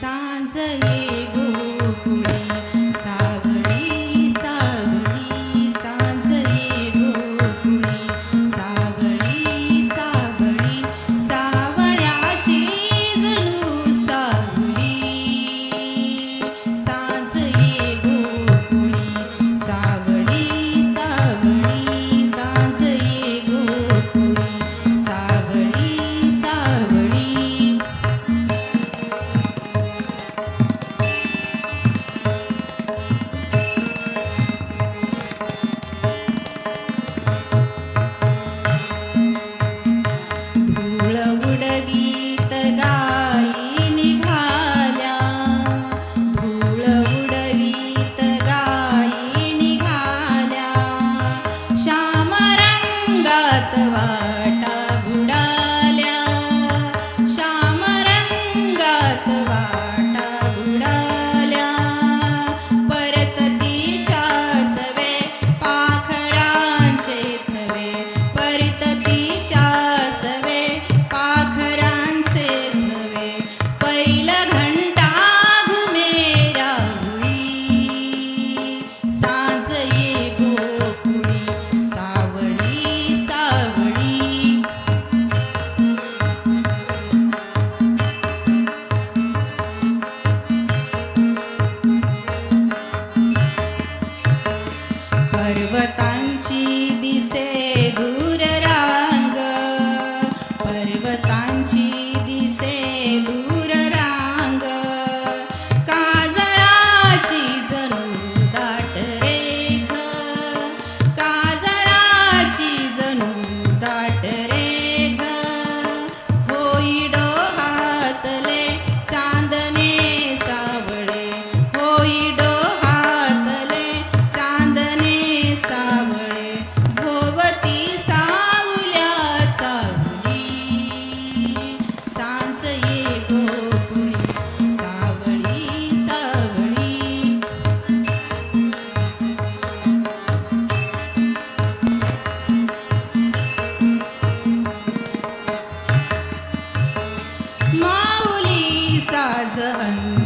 山山有灵。साजये गोळी सावळी सावळी पर्वतांची दिसे साज